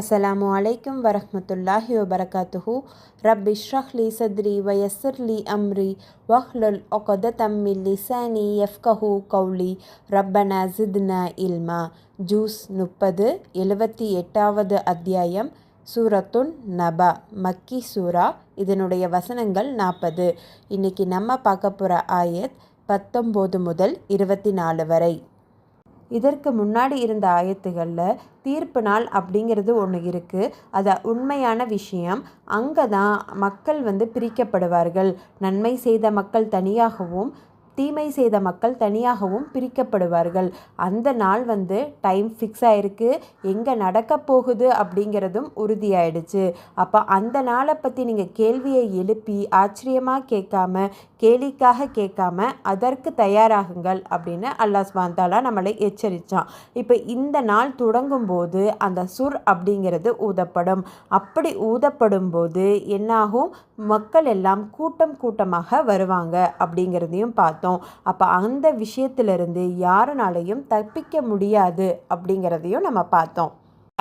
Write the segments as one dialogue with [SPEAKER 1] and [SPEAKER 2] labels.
[SPEAKER 1] அஸ்ஸலாமு அலைக்கும் வரஹ்மத்துல்லாஹி வபரகாத்துஹு. ரப்பி ஷ்ரஹ் சத்ரி வயசர்லி அம்ரி வஹ்லுல் ஒகத மின் லிசானி எஃப்கஹு கௌலி. ரப்பனா ஜித்னா இல்மா. ஜூஸ் முப்பது எழுபத்தி எட்டாவது அத்தியாயம் சூரத்துன் நபா. மக்கி சூரா இதனுடைய வசனங்கள் நாற்பது இன்னைக்கு நம்ம பார்க்க போகிற ஆயத் பத்தொம்போது முதல் இருபத்தி நாலு வரை. இதற்கு முன்னாடி இருந்த ஆயத்துகளில் தீர்ப்பு நாள் அப்படிங்கிறது ஒன்று இருக்குது அது உண்மையான விஷயம். அங்கே தான் மக்கள் வந்து பிரிக்கப்படுவார்கள். நன்மை செய்த மக்கள் தனியாகவும் தீமை செய்த மக்கள் தனியாகவும் பிரிக்கப்படுவார்கள். அந்த நாள் வந்து டைம் ஃபிக்ஸ் ஆகிருக்கு எங்கே நடக்க போகுது அப்படிங்கிறதும் உறுதியாயிடுச்சு. அப்போ அந்த நாளை பற்றி நீங்கள் கேள்வியை எழுப்பி ஆச்சரியமாக கேட்காம கேலிக்காக கேட்காம அதற்கு தயாராகுங்கள் அப்படின்னு அல்லாஹ் ஸ்வாந்தாலா நம்மளை எச்சரித்தான் இப்போ இந்த நாள் தொடங்கும் போது அந்த சுர் அப்படிங்கிறது ஊதப்படும். அப்படி ஊதப்படும் போது என்னாகும்? மக்கள் எல்லாம் கூட்டம் கூட்டமாக வருவாங்க அப்படிங்கிறதையும் பார்த்தோம். அப்போ அந்த விஷயத்திலிருந்து யாருனாலையும் தப்பிக்க முடியாது அப்படிங்கிறதையும் நம்ம பார்த்தோம்.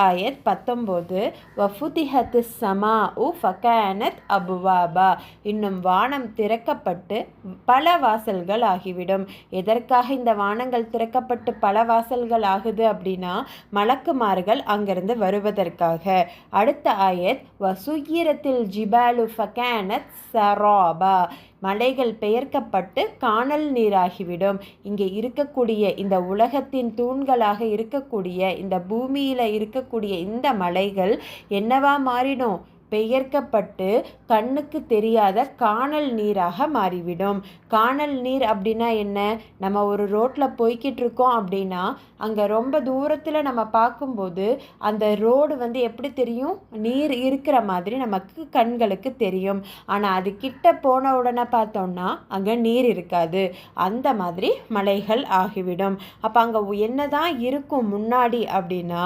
[SPEAKER 1] ஆயத் பத்தொம்போது வஃபுதிஹத்து சமா உ ஃபகானத் அபுவாபா. இன்னும் வானம் திறக்கப்பட்டு பல வாசல்கள் ஆகிவிடும். எதற்காக இந்த வானங்கள் திறக்கப்பட்டு பல வாசல்கள் ஆகுது அப்படின்னா மலக்குமார்கள் அங்கிருந்து வருவதற்காக. அடுத்த ஆயத் வசுகீரத்தில் ஜிபாலு ஃபகானத் சராபா. மலைகள் பெயர்க்கப்பட்டு காணல் நீராகிவிடும். இங்கே இருக்கக்கூடிய இந்த உலகத்தின் தூண்களாக இருக்கக்கூடிய இந்த பூமியில் இருக்கக்கூடிய இந்த மலைகள் என்னவா மாறிடும் பெயர்க்கப்பட்டு கண்ணுக்கு தெரியாத காணல் நீராக மாறிவிடும். காணல் நீர் அப்படின்னா என்ன? நம்ம ஒரு ரோட்டில் போய்கிட்டு இருக்கோம் அப்படின்னா அங்கே ரொம்ப தூரத்தில் நம்ம பார்க்கும்போது அந்த ரோடு வந்து எப்படி தெரியும்? நீர் இருக்கிற மாதிரி நமக்கு கண்களுக்கு தெரியும். ஆனால் அது கிட்ட போன உடனே பார்த்தோம்னா அங்கே நீர் இருக்காது. அந்த மாதிரி மலைகள் ஆகிவிடும். அப்போ அங்கே என்ன தான் இருக்கும் முன்னாடி அப்படின்னா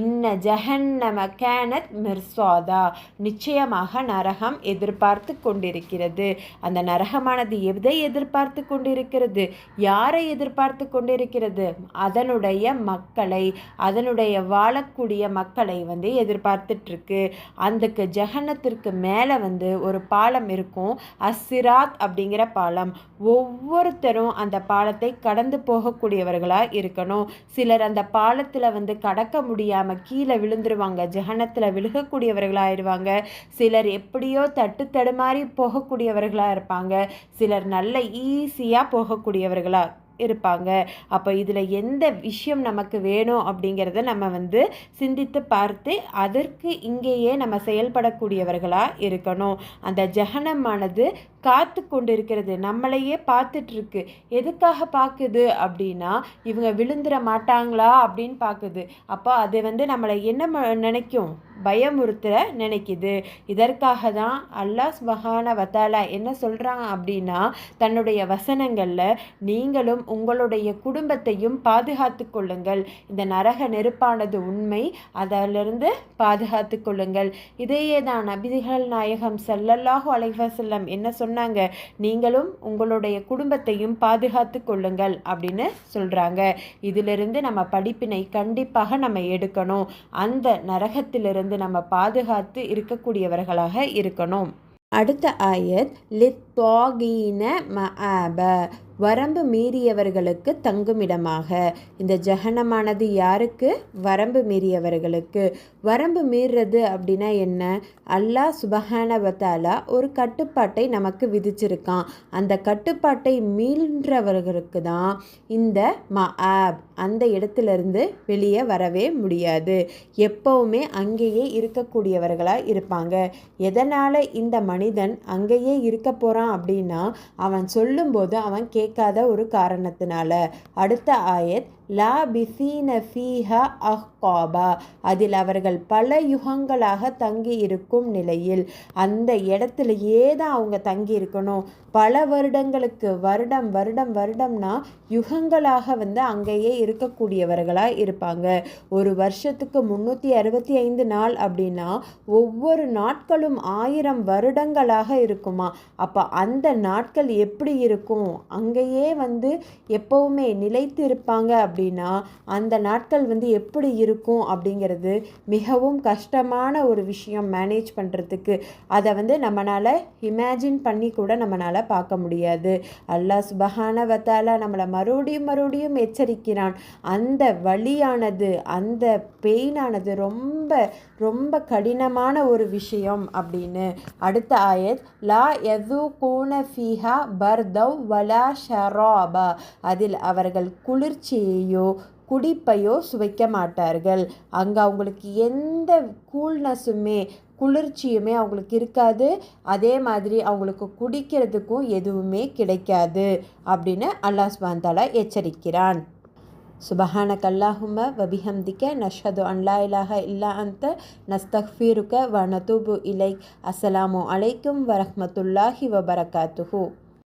[SPEAKER 1] இன்ன ஜஹன்னம கேனத் மிர்சாதா. நிச்சயமாக நரகம் எதிர்பார்த்து கொண்டிருக்கிறது. அந்த நரகமானது எதை எதிர்பார்த்து கொண்டிருக்கிறது? யாரை எதிர்பார்த்து கொண்டிருக்கிறது? அதனுடைய மக்களை அதனுடைய வாழக்கூடிய மக்களை வந்து எதிர்பார்த்துட்ருக்கு. அந்தக்கு அதுக்கு ஜெகனத்திற்கு மேலே வந்து ஒரு பாலம் இருக்கும். அசிராத் அப்படிங்கிற பாலம். ஒவ்வொருத்தரும் அந்த பாலத்தை கடந்து போகக்கூடியவர்களாக இருக்கணும். சிலர் அந்த பாலத்தில் வந்து கடக்க முடியாமல் கீழே விழுந்துருவாங்க. ஜெகனத்தில் விழுகக்கூடியவர்களாகிடுவாங்க சிலர் எப்படியோ தட்டு தடுமாறி போகக்கூடியவர்களாக இருப்பாங்க. சிலர் நல்ல ஈஸியாக போகக்கூடியவர்களாக இருப்பாங்க. அப்போ இதில் எந்த விஷயம் நமக்கு வேணும் அப்படிங்கிறத நம்ம வந்து சிந்தித்து பார்த்து அதற்கு இங்கேயே நம்ம செயல்படக்கூடியவர்களாக இருக்கணும். அந்த ஜெகனமானது காத்து கொண்டிருக்கிறது நம்மளையே பார்த்துட்ருக்கு. எதுக்காக பார்க்குது அப்படின்னா இவங்க விழுந்துட மாட்டாங்களா அப்படின்னு பார்க்குது. அப்போ அது வந்து நம்மளை என்ன நினைக்கும்? பயமுறுத்துற நினைக்குது. இதற்காக தான் அல்லாஹ் மகான வத்தாலா என்ன சொல்கிறாங்க அப்படின்னா தன்னுடைய வசனங்களில் நீங்களும் உங்களுடைய குடும்பத்தையும் பாதுகாத்து கொள்ளுங்கள். இந்த நரக நெருப்பானது உண்மை. அதிலிருந்து பாதுகாத்து கொள்ளுங்கள். இதையே தான் நபிதிகள் நாயகம் சல்லல்லாஹு அலைவசல்லம் என்ன சொன்ன சொன்னாங்க. நீங்களும் உங்களுடைய குடும்பத்தையும் பாதுகாத்து கொள்ளுங்கள் அப்படின்னு சொல்கிறாங்க இதிலிருந்து நம்ம படிப்பினை கண்டிப்பாக நம்ம எடுக்கணும். அந்த நரகத்திலிருந்து நம்ம பாதுகாத்து இருக்கக்கூடியவர்களாக இருக்கணும். அடுத்த ஆயத் லித்வாகீன மஆப வரம்பு மீறியவர்களுக்கு தங்குமிடமாக. இந்த ஜகனமானது யாருக்கு? வரம்பு மீறியவர்களுக்கு. வரம்பு மீறுறது அப்படின்னா என்ன? அல்லாஹ் சுபஹானவத்தாலா ஒரு கட்டுப்பாட்டை நமக்கு விதிச்சிருக்கான். அந்த கட்டுப்பாட்டை மீன்றவர்களுக்கு தான் இந்த ம ஆப் அந்த இடத்துலேருந்து வெளியே வரவே முடியாது. எப்போவுமே அங்கேயே இருக்கக்கூடியவர்களாக இருப்பாங்க. எதனால் இந்த மனிதன் அங்கேயே இருக்க போகிறான் அப்படின்னா அவன் சொல்லும்போது அவன் கேட்காத ஒரு காரணத்தினால. அடுத்த ஆயத் லா பிசீன ஃபீஹா அஹ்காபா. அதில் அவர்கள் பல யுகங்களாக தங்கி இருக்கும் நிலையில் அந்த இடத்துலையே தான் அவங்க தங்கி இருக்கணும் பல வருடங்களுக்கு வருடம் வருடம் வருடம்னா யுகங்களாக வந்து அங்கேயே இருக்கக்கூடியவர்களாக இருப்பாங்க. ஒரு வருஷத்துக்கு முந்நூற்றி அறுபத்தி ஐந்து நாள் அப்படின்னா ஒவ்வொரு நாட்களும் ஆயிரம் வருடங்களாக இருக்குமா? அப்போ அந்த நாட்கள் எப்படி இருக்கும்? அங்கேயே வந்து எப்போவுமே நிலைத்து இருப்பாங்க அப்படின்னா அந்த நாட்கள் வந்து எப்படி இருக்கும் அப்படிங்கிறது மிகவும் கஷ்டமான ஒரு விஷயம் மேனேஜ் பண்ணுறதுக்கு அதை வந்து நம்மளால் இமேஜின் பண்ணி கூட நம்மளால் பார்க்க முடியாது. அல்லாஹ் சுபஹான வத்தால நம்மளை மறுபடியும் மறுபடியும் எச்சரிக்கிறான். அந்த வழியானது அந்த பெயினானது ரொம்ப ரொம்ப கடினமான ஒரு விஷயம் அப்படின்னு அடுத்த ஆயத் லா எது கூன ஃபீஹா பர்தவ் வலா ஷராபா. அதில் அவர்கள் குளிர்ச்சியையோ குடிப்பையோ சுவைக்க மாட்டார்கள். அங்கே அவங்களுக்கு எந்த கூல்னஸுமே குளிர்ச்சியுமே அவங்களுக்கு இருக்காது. அதே மாதிரி அவங்களுக்கு குடிக்கிறதுக்கும் எதுவுமே கிடைக்காது அப்படின்னு அல்லாஹ் சுபாந்தாலா எச்சரிக்கிறான். சுபஹானக் அல்லாஹும வபிஹம்திக்க நஷது அன்லா இலாஹ இல்லா அந்த நஸ்தஃபீருக்க வ நதூபு இலை அஸ்ஸலாமு அலைக்கும் வரஹமத்துல்லாஹி வபரகாத்துஹூ.